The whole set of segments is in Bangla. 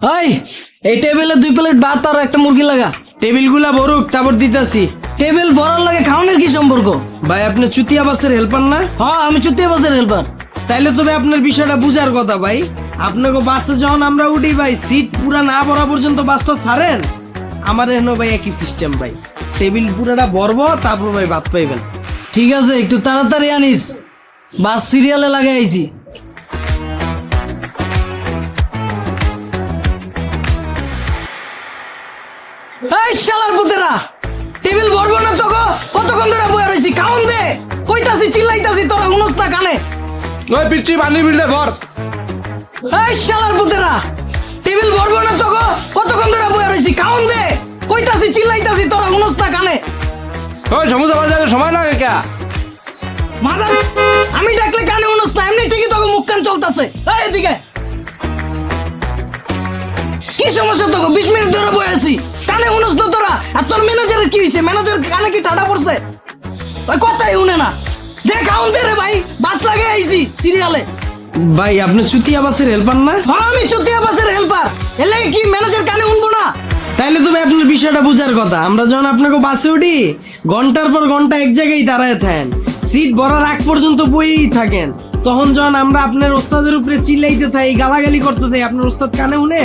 ওই এই টেবিলে দুই প্লেট ভাত আর একটা মুরগি লাগা। টেবিলগুলা বরুক তারপর দিতাছি। টেবিল বড়ার লাগে খাওয়ানোর কি সম্পর্ক? ভাই আপনি চুতিয়া বাসের হেল্পার না? হ্যাঁ আমি চুতিয়া বাসের হেল্পার তাইলে তবে আপনার বিষয়টা বুঝার কথা ভাই। আপনাকে বাসে যখন আমরা উঠি ভাই সিট পুরা না ভরা পর্যন্ত বাসটা ছাড়েন? আমার এখানে ভাই একই সিস্টেম ভাই। টেবিল পুরাটা ভরবো তারপর ভাই ভাত পাইবেন। ঠিক আছে একটু তাড়াতাড়ি আনিস। বাস সিরিয়ালে লাগাই আইছি। চিল্লাইতাছি তোরা উনস না কানে। ওই পিচ্ছি পানি বিলটা ভর এই শালার পুতেরা টেবিল ভরবো না তোকে কতক্ষণ ধরে বয়ে রইছি খাউন দে। কইতাছি চিল্লাইতাছি তোরা উনস না কানে। ওই সমুদ্র বাজারে সময় লাগে কে? মাদার আমি ডাকলে কানে উনস না এমনি ঠিকই তোকে মুখ কান চলতেছে। এই এদিকে। কি সমস্যা তোকে বিশ মিনিট ধরে বয়ে আছি। কানে উনস না তোরা আর তোর ম্যানেজারের কি হয়েছে ম্যানেজার কানে কি ঠাডা পড়ছে? ওই কথাই উনে না। দেখ আউন দে রে ভাই বাস লাগে আইছি সিরিয়ালে। ভাই আপনি চুতিয়া বাসের হেল্পার না? হ্যাঁ আমি চুতিয়া বাসের হেল্পার এলে কি ম্যানেজার কানে উনবো না? তাইলে তবে আপনার বিষয়টা বুঝার কথা। আমরা যখন আপনাকে বাসে উঠি ঘণ্টার পর ঘণ্টা এক জায়গায় দাঁড়ায় থাকেন। সিট ভরার আগ পর্যন্ত বইয়েই থাকেন। তখন যখন আমরা আপনার ওস্তাদের উপরে চিল্লাইতে থাই গালাগালি করতে থাই আপনার ওস্তাদ কানে উনে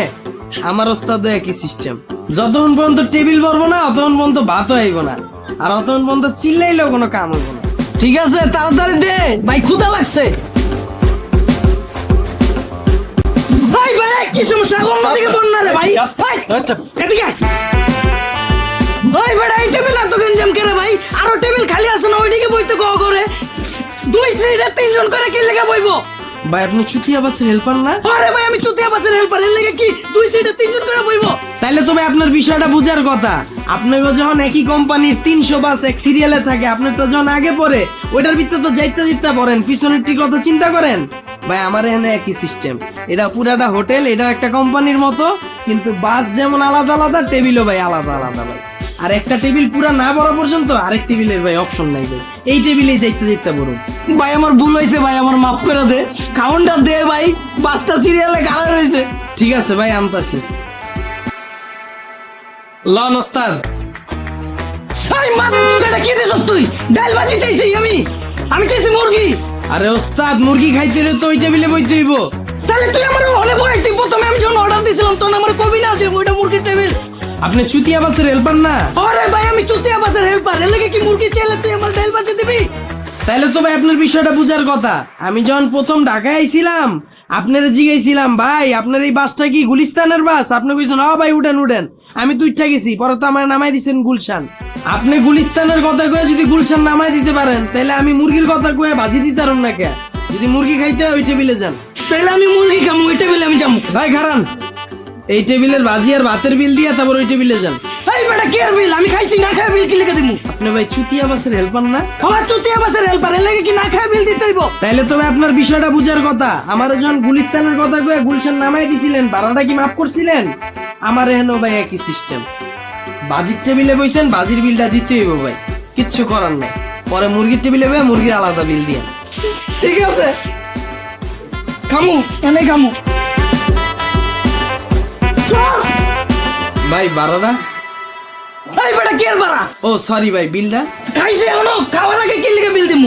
আমার ওস্তাদও একই সিস্টেম যতক্ষণ পর্যন্ত টেবিল ভরবো না অতক্ষণ পর্যন্ত ভাতও আইব না। আর অতক্ষণ পর্যন্ত চিল্লাইলেও কোনো কাম হইব না। ঠিক আছে তাড়াতাড়ি দে। ভাই ক্ষুদা লাগছে। ভাই ভাই কি সমস্যা? কোন দিকে না রে ভাই। ভাই, এদিকে ভাই ভাই বেড়া এই টেবিল এত গঞ্জাম করে ভাই? আরও টেবিল খালি আছে না ওইদিকে বইতে কো করে। দুই সিটে তিনজন করে কি লেখা বইবো? ভাই আপনি চুতিয়া বাসের হেল্পার না? আরে ভাই আমি চুতিয়া বাসের হেল্পার এর লেগে কি? দুই সিটে তিনজন করে বইবো? তাইলে তবে আপনার বিষয়টা বুঝার কথা। আপনাকে যখন একই কোম্পানির তিনশো বাস এক সিরিয়ালে থাকে আপনি তো যখন আগে পড়ে ওইটার ভিতরে তো যাইতে যাইতে পড়েন পিছনের ঠিক কথা চিন্তা করেন? ভাই আমার এখানে একই সিস্টেম এটা পুরাটা হোটেল এটা একটা কোম্পানির মতো কিন্তু বাস যেমন আলাদা আলাদা টেবিলও ভাই আলাদা আলাদা ভাই। আর একটা টেবিল পুরা না বড় পর্যন্ত আরেক টেবিলের ভাই অপশন নাই ভাই। এই টেবিলেই যাইতে যাইতে বড় ভাই, আমার ভুল হয়েছে ভাই, আমার মাফ করে দে। খাউনটা দে ভাই, পাঁচটা সিরিয়ালে গালা রয়েছে ঠিক আছে ভাই আমতাছি লন ওস্তাদ আই মা তোকে কি দিছস তুই? ডাল ভাজি চাইছি আমি। আমি চাইছি মুরগি। আরে ওস্তাদ, মুরগি খাইতে হলে তো ওই টেবিলে বইতে হইব। তাহলে তুই আমার অনেক বড় প্রথমে আমি যখন অর্ডার দিছিলাম, তখন আমার কবি না যে ওইটা মুরগির টেবিল। আপনি চুতিয়া বাসের হেল্পার না? আরে ভাই আমি চুতিয়া বাসের হেল্পার এর লাগে কি মুরগি চাইলে তুই আমার ডাল ভাজি দিবি? তাইলে তো ভাই আপনার বিষয়টা বুঝার কথা। আমি যখন প্রথম ঢাকায় আইছিলাম আপনারা জিগাইছিলাম ভাই আপনার এই বাসটা কি গুলিস্তানের বাস? আপনি কইছেন হ ভাই উঠেন উঠেন। আমি তো উঠা গেছি পরে তো আমার নামাই দিছেন গুলশান। আপনি গুলিস্তানের কথা কয়ে যদি গুলশান নামাই দিতে পারেন তাহলে আমি মুরগির কথা কয়ে ভাজি দিতে পারুন না কে? যদি মুরগি খাইতে হয় ওই টেবিলে যান। তাহলে আমি মুরগি খামু ওই টেবিলে আমি যাব ভাই খারান এই টেবিলের ভাজি আর ভাতের বিল দিয়ে তারপর ওই টেবিলে যান। এই বেটা কে বিল? আমি খাইছি না খাই বিল কি লিখে দিমু? আপনি ভাই চুতিয়া বাসের হেল্পার না? আমার চুতিয়া বাসের হেল্পার এর লাগে কি না খাই বিল দিতে হইব? তাইলে তবে আপনার বিষয়টা বুঝার কথা। আমার যখন গুলিস্তানের কথা কয়ে গুলশান নামাই দিছিলেন ভাড়াটা কি মাফ করছিলেন? আমার এখানেও ভাই একই সিস্টেম বাজির টেবিলে বইছেন বাজির বিলটা দিতে হইব ভাই। কিচ্ছু করার নাই। পরে মুরগির টেবিলে বয়ে মুরগির আলাদা বিল দিয়ে। ঠিক আছে। খামু এনে খামু। ভাই ভাড়াটা ভাই বেটা কে বাড়া? ও সরি ভাই বিলটা খাইছে এখনও? খাওয়ার আগে কি লিখে বিল দিমু।